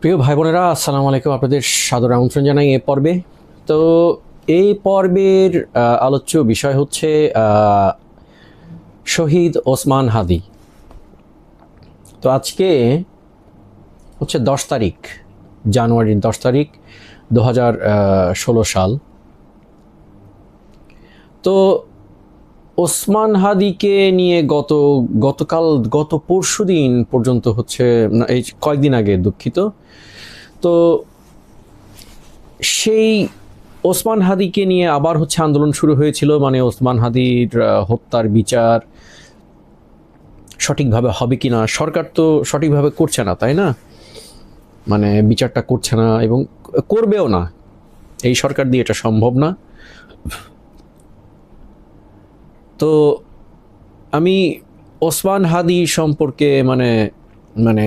প্রিয় ভাই বোনেরা আসসালামু আলাইকুম। আপনাদের সাদর আমন্ত্রণ জানাই এ পর্বে। তো এই পর্বের আলোচ্য বিষয় হচ্ছে শহীদ ওসমান হাদি। তো আজকে হচ্ছে দশ তারিখ, জানুয়ারির দশ তারিখ দু হাজার ষোলো সাল। তো ওসমান হাদিকে নিয়ে গত, গতকাল, গত পরশু দিন পর্যন্ত হচ্ছে এই কয়েকদিন আগে দুঃখিত। তো সেই ওসমান হাদিকে নিয়ে আবার হচ্ছে আন্দোলন শুরু হয়েছিল মানে ওসমান হাদির হত্যার বিচার সঠিকভাবে হবে কি না, সরকার তো সঠিকভাবে করছে না, তাই না? মানে বিচারটা করছে না এবং করবেও না। এই সরকার দিয়ে এটা সম্ভব না। তো আমি ওসমান হাদি সম্পর্কে মানে মানে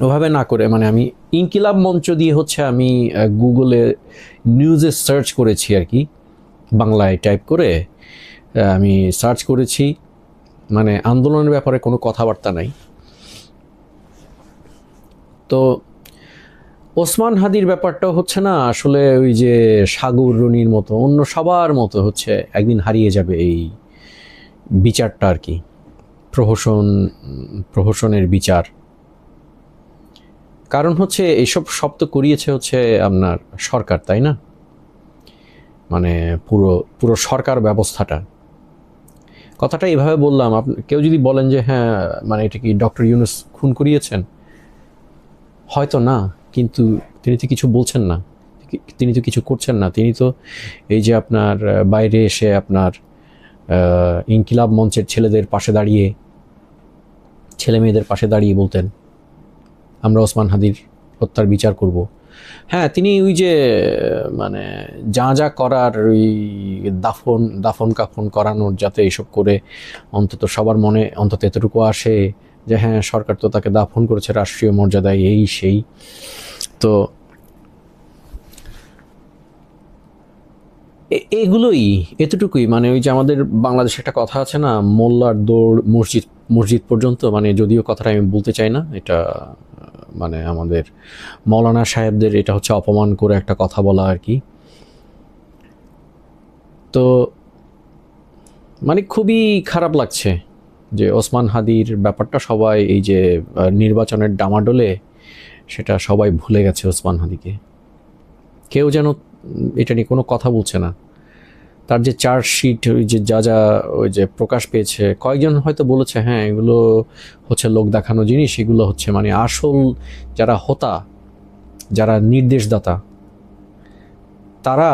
ওভাবে না করে মানে আমি ইনকিলাব মঞ্চ দিয়ে হচ্ছে আমি গুগলে নিউজে সার্চ করেছি আর কি। বাংলায় টাইপ করে আমি সার্চ করেছি। মানে আন্দোলনের ব্যাপারে কোনো কথাবার্তা নাই। তো ওসমান হাদির ব্যাপারটা হচ্ছে না আসলে ওই যে সাগর রনির মতো, অন্য সবার মতো হচ্ছে একদিন হারিয়ে যাবে এই বিচারটা আর কি, প্রহসন, প্রহসনের বিচার। কারণ হচ্ছে এইসব সব তো করিয়েছে হচ্ছে আপনার সরকার, তাই না? মানে পুরো পুরো সরকার ব্যবস্থাটা। কথাটা এভাবে বললাম, আপনি, কেউ যদি বলেন যে হ্যাঁ মানে এটা কি ডক্টর ইউনুস খুন করিয়েছেন? হয়তো না। কিন্তু তিনি তো কিছু বলছেন না। তিনি তো কিছু করছেন না। তিনি তো এই যে আপনার বাইরে এসে আপনার ইনকিলাব মঞ্চের ছেলেদের পাশে দাঁড়িয়ে, ছেলে মেয়েদের পাশে দাঁড়িয়ে বলতেন, আমরা ওসমান হাদির হত্যার বিচার করব। হ্যাঁ তিনি ওই যে মানে যা যা করার ওই দাফন দাফন কাফন করানোর যাতে এইসব করে অন্তত সবার মনে, অন্তত এতটুকু আসে যে হ্যাঁ সরকার তো তাকে দাফন করেছে, রাষ্ট্রীয় মর্যাদায় এই, সেই। তো এগুলোই, এতটুকুই। মানে ওই যে আমাদের বাংলাদেশে একটা কথা আছে না, মোল্লার দৌড় মসজিদ মসজিদ পর্যন্ত মানে যদিও কথাটা আমি বলতে চাই না, এটা মানে আমাদের মৌলানা সাহেবদের এটা হচ্ছে অপমান করে একটা কথা বলা আর কি। তো মানে খুবই খারাপ লাগছে যে ওসমান হাদির ব্যাপারটা সবাই এই যে নির্বাচনের ডামাডোলে সেটা সবাই ভুলে গেছে ওসমান হাদিকে। কেউ যেন এটা নিয়ে কোনো কথা বলছে না। তার যে চার্জশিট ওই যে যা যা, ওই যে প্রকাশ পেয়েছে, কয়েকজন হয়তো বলেছে হ্যাঁ এগুলো হচ্ছে লোক দেখানো জিনিস, এগুলো হচ্ছে মানে আসল যারা হোতা, যারা নির্দেশদাতা, তারা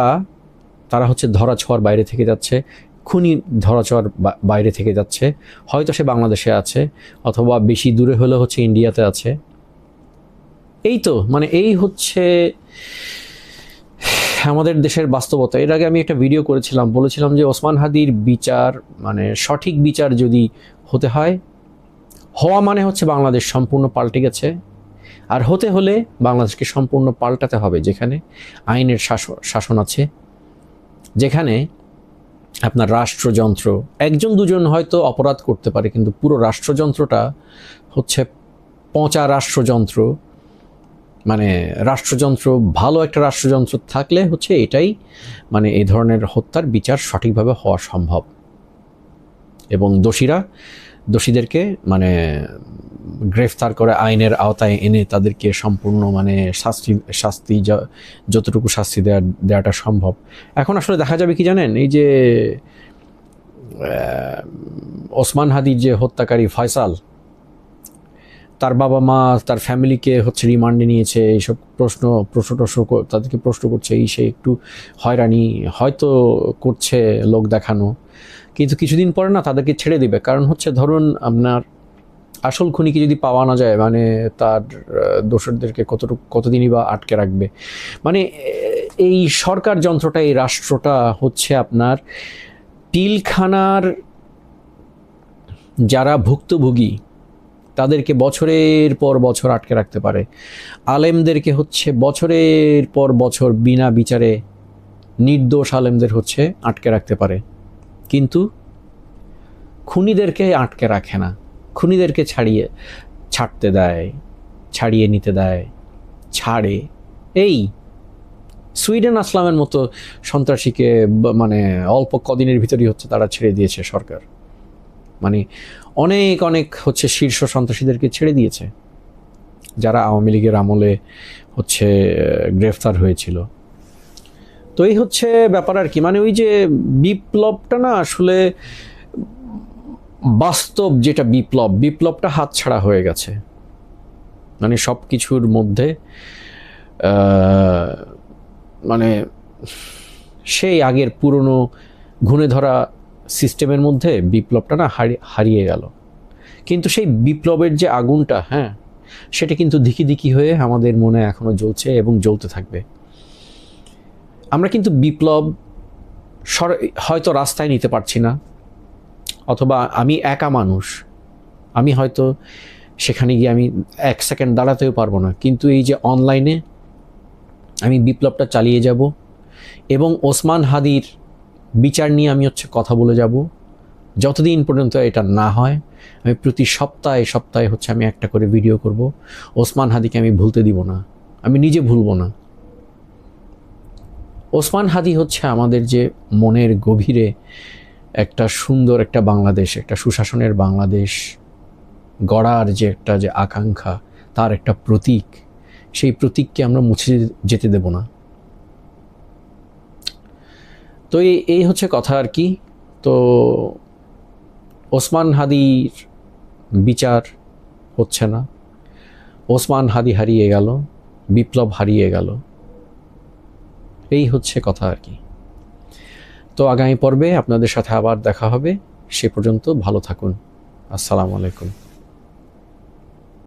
তারা হচ্ছে ধরা ছোঁয়ার বাইরে থেকে যাচ্ছে, খুনি ধরা ছোঁয়ার বাইরে থেকে যাচ্ছে। হয়তো সে বাংলাদেশে আছে, অথবা বেশি দূরে হলে হচ্ছে ইন্ডিয়াতে আছে। এই তো মানে এই হচ্ছে আমাদের দেশের বাস্তবতা। এর আগে আমি একটা ভিডিও করেছিলাম, বলেছিলাম যে ওসমান হাদির বিচার মানে সঠিক বিচার যদি হতে হয়, হওয়া মানে হচ্ছে বাংলাদেশ সম্পূর্ণ পাল্টে গেছে। আর হতে হলে বাংলাদেশকে সম্পূর্ণ পাল্টাতে হবে, যেখানে আইনের শাসন শাসন আছে, যেখানে আপনার রাষ্ট্রযন্ত্র, একজন দুজন হয়তো অপরাধ করতে পারে, কিন্তু পুরো রাষ্ট্রযন্ত্রটা হচ্ছে পচা রাষ্ট্রযন্ত্র। মানে রাষ্ট্রযন্ত্র, ভালো একটা রাষ্ট্রযন্ত্র থাকলে হচ্ছে এটাই মানে এই ধরনের হত্যার বিচার সঠিকভাবে হওয়া সম্ভব। এবং দোষীরা, দোষীদেরকে মানে গ্রেফতার করে আইনের আওতায় এনে তাদেরকে সম্পূর্ণ মানে শাস্তি শাস্তি যা- যতটুকু শাস্তি দেওয়া দেওয়াটা সম্ভব। এখন আসলে দেখা যাবে কি জানেন? এই যে ওসমান হাদির যে হত্যাকারী ফয়সাল তার বাবা মা তার ফ্যামিলিকে হচ্ছে রিমান্ডে নিয়েছে এইসব প্রশ্ন প্রশ্ন টশ্ন তাদেরকে প্রশ্ন করছে এই সে একটু হয়রানি হয়তো করছে লোক দেখানো। কিন্তু কিছুদিন পরে না তাদেরকে ছেড়ে দিবে। কারণ হচ্ছে ধরুন আপনার আসল খুনিকে যদি পাওয়া না যায় মানে তার আহ, দোসরদেরকে কতটুকু কতদিনই বা আটকে রাখবে। মানে এই সরকার যন্ত্রটা এই রাষ্ট্রটা হচ্ছে আপনার পিলখানার যারা ভুক্তভোগী তাদেরকে বছরের পর বছর আটকে রাখতে পারে। আলেমদেরকে হচ্ছে বছরের পর বছর বিনা বিচারে নির্দোষ আলেমদের হচ্ছে আটকে রাখতে পারে। কিন্তু খুনিদেরকে আটকে রাখে না। খুনিদেরকে ছাড়িয়ে, ছাড়তে দেয়, ছাড়িয়ে নিতে দেয়, ছাড়ে। এই সুইডেন আসলামের মতো সন্ত্রাসীকে মানে অল্প কদিনের ভিতরেই হচ্ছে তারা ছেড়ে দিয়েছে সরকার। মানে অনেক অনেক হচ্ছে শীর্ষ সন্ত্রাসীদেরকে ছেড়ে দিয়েছে, যারা আওয়ামী লীগের আমলে হচ্ছে গ্রেফতার হয়েছিল। তো এই হচ্ছে ব্যাপার আর কি। মানে ওই যে বিপ্লবটা না আসলে বাস্তব যেটা বিপ্লব, বিপ্লবটা হাতছাড়া হয়ে গেছে। মানে সব কিছুর মধ্যে মানে সেই আগের পুরনো ঘুণে ধরা সিস্টেমের মধ্যে বিপ্লবটা না হারি- হারিয়ে গেল। কিন্তু সেই বিপ্লবের যে আগুনটা হ্যাঁ সেটা কিন্তু দিকি দিকি হয়ে আমাদের মনে এখনও জ্বলছে এবং জ্বলতে থাকবে। আমরা কিন্তু বিপ্লব সর- হয়তো রাস্তায় নিতে পারছি না, অথবা আমি একা মানুষ, আমি হয়তো সেখানে গিয়ে আমি এক সেকেন্ড দাঁড়াতেও পারব না। কিন্তু এই যে অনলাইনে আমি বিপ্লবটা চালিয়ে যাব এবং ওসমান হাদির বিচার নিয়ে আমি হচ্ছে কথা বলে যাব। যতদিন পর্যন্ত এটা না হয়, আমি প্রতি সপ্তাহে সপ্তাহে হচ্ছে আমি একটা করে ভিডিও করব। ওসমান হাদিকে আমি ভুলতে দিব না। আমি নিজে ভুলবো না। ওসমান হাদি হচ্ছে আমাদের যে মনের গভীরে একটা সুন্দর একটা বাংলাদেশ, একটা সুশাসনের বাংলাদেশ গড়ার যে একটা যে আকাঙ্ক্ষা, তার একটা প্রতীক। সেই প্রতীককে আমরা মুছে যেতে দেব না। তো এই এই হচ্ছে কথা আর কি। তো ওসমান হাদির বিচার হচ্ছে না। ওসমান হাদি হারিয়ে গেল, বিপ্লব হারিয়ে গেল। এই হচ্ছে কথা আর কি। তো আগামী পর্বে আপনাদের সাথে আবার দেখা হবে। সে পর্যন্ত ভালো থাকুন। আসসালামু আলাইকুম।